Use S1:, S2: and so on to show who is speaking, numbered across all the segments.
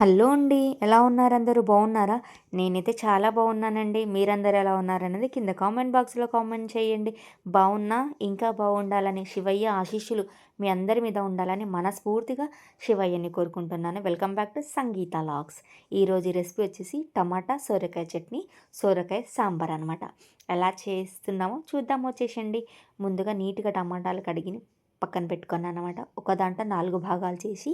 S1: Hello అండి ఎలా ఉన్నారు అందరూ? బాగున్నారా? నేనైతే చాలా బాగున్నానండి. మీరందరూ ఎలా ఉన్నారన్నది కింద కామెంట్ బాక్స్లో కామెంట్ చేయండి. బాగున్నా ఇంకా బాగుండాలని శివయ్య ఆశీస్సులు మీ అందరి మీద ఉండాలని మనస్ఫూర్తిగా శివయ్యని కోరుకుంటున్నాను. Welcome back to Sangeetha logs ఈరోజు రెసిపీ వచ్చేసి టమాటా సోరకాయ చట్నీ సోరకాయ సాంబార్ అనమాట ఎలా చేస్తున్నామో చూద్దాం వచ్చేసండి. ముందుగా నీట్గా టమాటాలు కడిగి పక్కన పెట్టుకున్నాను అనమాట ఒక దాంట్లో నాలుగు భాగాలు చేసి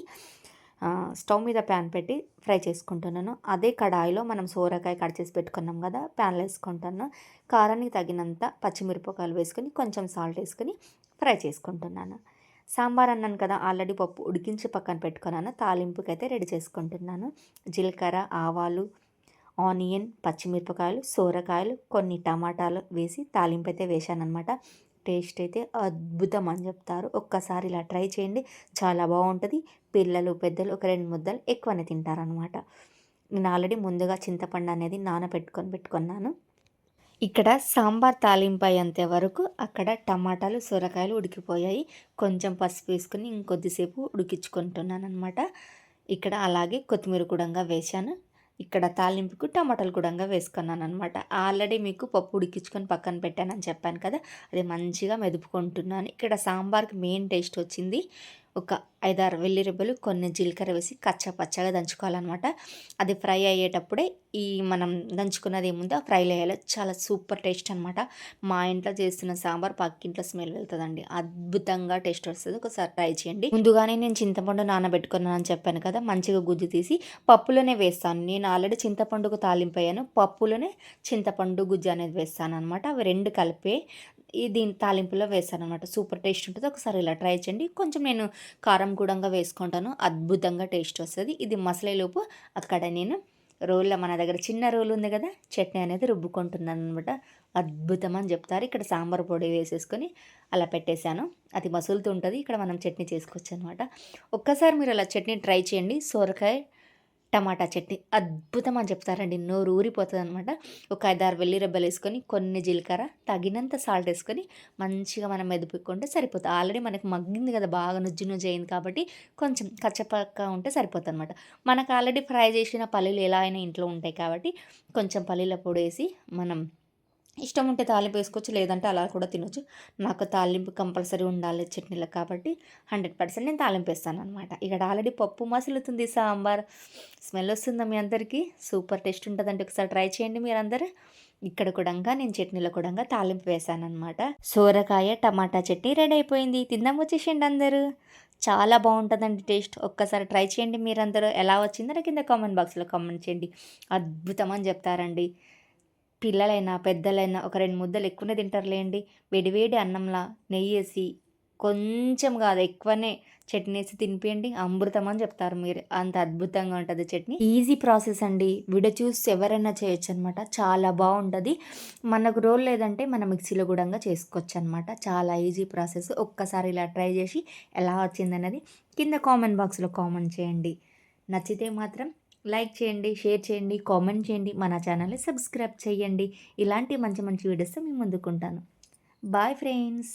S1: స్టవ్ మీద ప్యాన్ పెట్టి ఫ్రై చేసుకుంటున్నాను. అదే కడాయిలో మనం సోరకాయ కట్ చేసి పెట్టుకున్నాం కదా ప్యాన్లో వేసుకుంటాను కారానికి తగినంత పచ్చిమిరపకాయలు వేసుకొని కొంచెం సాల్ట్ వేసుకొని ఫ్రై చేసుకుంటున్నాను. సాంబార్ అన్నాను కదా ఆల్రెడీ పప్పు ఉడికించి పక్కన పెట్టుకున్నాను. తాలింపుకి అయితే రెడీ చేసుకుంటున్నాను. జీలకర్ర ఆవాలు ఆనియన్ పచ్చిమిరపకాయలు సోరకాయలు కొన్ని టమాటాలు వేసి తాలింపు అయితే వేసాను అనమాట టేస్ట్ అయితే అద్భుతం అని చెప్తారు. ఒక్కసారి ఇలా ట్రై చేయండి. చాలా బాగుంటుంది. పిల్లలు పెద్దలు ఒక రెండు ముద్దలు ఎక్కువనే తింటారనమాట నేను ఆల్రెడీ ముందుగా చింతపండు అనేది నానబెట్టుకొని పెట్టుకున్నాను. ఇక్కడ సాంబార్ తాలింపు అయ్యేంత వరకు అక్కడ టమాటాలు సొరకాయలు ఉడికిపోయాయి. కొంచెం పసుపు వేసుకుని ఇంకొద్దిసేపు ఉడికించుకుంటున్నాను అనమాట ఇక్కడ అలాగే కొత్తిమీర కూడా వేశాను. ఇక్కడ తాలింపుకు టమాటాలు కూడా వేసుకున్నాను అనమాట ఆల్రెడీ మీకు పప్పు ఉడికించుకొని పక్కన పెట్టానని చెప్పాను కదా అది మంచిగా మెదుపుకుంటున్నాను. ఇక్కడ సాంబార్కి మెయిన్ టేస్ట్ వచ్చింది ఒక ఐదారు వెల్లి రెబ్బలు కొన్ని జీలకర్ర వేసి కచ్చపచ్చగా దంచుకోవాలన్నమాట. అది ఫ్రై అయ్యేటప్పుడే ఈ మనం దంచుకున్నది ఏముందో ఫ్రైలో వేయాలి చాలా సూపర్ టేస్ట్ అనమాట మా ఇంట్లో చేస్తున్న సాంబార్ పక్కింట్లో స్మెల్ వెళ్తుందండి. అద్భుతంగా టేస్ట్ వస్తుంది. ఒకసారి ట్రై చేయండి. ముందుగానే నేను చింతపండు నానబెట్టుకున్నాను అని చెప్పాను కదా మంచిగా గుజ్జు తీసి పప్పులోనే వేస్తాను. నేను ఆల్రెడీ చింతపండుకు తాలింపయ్యాను పప్పులోనే చింతపండు గుజ్జు అనేది వేస్తాను అనమాట అవి రెండు కలిపే ఈ దీని తాలింపులో వేస్తాను అనమాట సూపర్ టేస్ట్ ఉంటుంది. ఒకసారి ఇలా ట్రై చేయండి. కొంచెం నేను కారం కూడా వేసుకుంటాను. అద్భుతంగా టేస్ట్ వస్తుంది. ఇది మసలేలోపు అక్కడ నేను రోల్లో మన దగ్గర చిన్న రోల్ ఉంది కదా చట్నీ అనేది రుబ్బుకుంటున్నాను అనమాట అద్భుతం అని చెప్తారు. ఇక్కడ సాంబార్ పొడి వేసేసుకొని అలా పెట్టేశాను. అది మసులుతుంటుంది. ఇక్కడ మనం చట్నీ చేసుకోవచ్చు అనమాట ఒక్కసారి మీరు అలా చట్నీ ట్రై చేయండి. సోరకాయ టమాటా చట్నీ అద్భుతం అని చెప్తారండి. నోరు ఊరిపోతుంది అనమాట ఒక ఐదారు వెల్లి రెబ్బలు వేసుకొని కొన్ని జీలకర్ర తగినంత సాల్ట్ వేసుకొని మంచిగా మనం మెదుపుకుంటే సరిపోతుంది. ఆల్రెడీ మనకి మగ్గింది కదా బాగా నుజ్జు నుజ్జు అయింది కాబట్టి కొంచెం కచ్చపక్క ఉంటే సరిపోతుంది అనమాట మనకు ఆల్రెడీ ఫ్రై చేసిన పల్లీలు ఎలా అయినా ఇంట్లో ఉంటాయి కాబట్టి కొంచెం పల్లీల పొడి వేసి మనం ఇష్టం ఉంటే తాలింపు వేసుకోవచ్చు లేదంటే అలా కూడా తినొచ్చు. నాకు తాలింపు కంపల్సరీ ఉండాలి చట్నీలకు కాబట్టి హండ్రెడ్ పర్సెంట్ నేను తాలింపు వేస్తాను అనమాట ఇక్కడ ఆల్రెడీ పప్పు మసులుతుంది సాంబార్. స్మెల్ వస్తుందా మీ అందరికీ? సూపర్ టేస్ట్ ఉంటుందంటే ఒకసారి ట్రై చేయండి మీరందరూ. ఇక్కడ కూడా నేను చట్నీలో కూడా తాలింపు వేసాను అనమాట సోరకాయ టమాటా చట్నీ రెడీ అయిపోయింది. తిందాం వచ్చేసేయండి అందరూ. చాలా బాగుంటుందండి టేస్ట్. ఒక్కసారి ట్రై చేయండి మీరందరూ. ఎలా వచ్చిందో కింద కామెంట్ బాక్స్లో కామెంట్ చేయండి. అద్భుతం అని చెప్తారండి. పిల్లలైనా పెద్దలైనా ఒక రెండు ముద్దలు ఎక్కువనే తింటారులేండి. వేడివేడి అన్నంలా నెయ్యి వేసి కొంచెం కాదు ఎక్కువనే చట్నీ వేసి తినిపియండి. అమృతం అని చెప్తారు మీరు. అంత అద్భుతంగా ఉంటుంది చట్నీ. ఈజీ ప్రాసెస్ అండి. వీడియో చూసి ఎవరైనా చేయొచ్చు అనమాట చాలా బాగుంటుంది. మనకు రోల్ లేదంటే మన మిక్సీలో కూడా చేసుకోవచ్చు అనమాట చాలా ఈజీ ప్రాసెస్. ఒక్కసారి ఇలా ట్రై చేసి ఎలా వచ్చిందనేది కింద కామెంట్ బాక్స్లో కామెంట్ చేయండి. నచ్చితే మాత్రం లైక్ చేయండి షేర్ చేయండి కామెంట్ చేయండి మన ఛానల్ని సబ్స్క్రైబ్ చేయండి. ఇలాంటి మంచి మంచి వీడియోస్ మేము ముందుకుంటాను. Bye friends.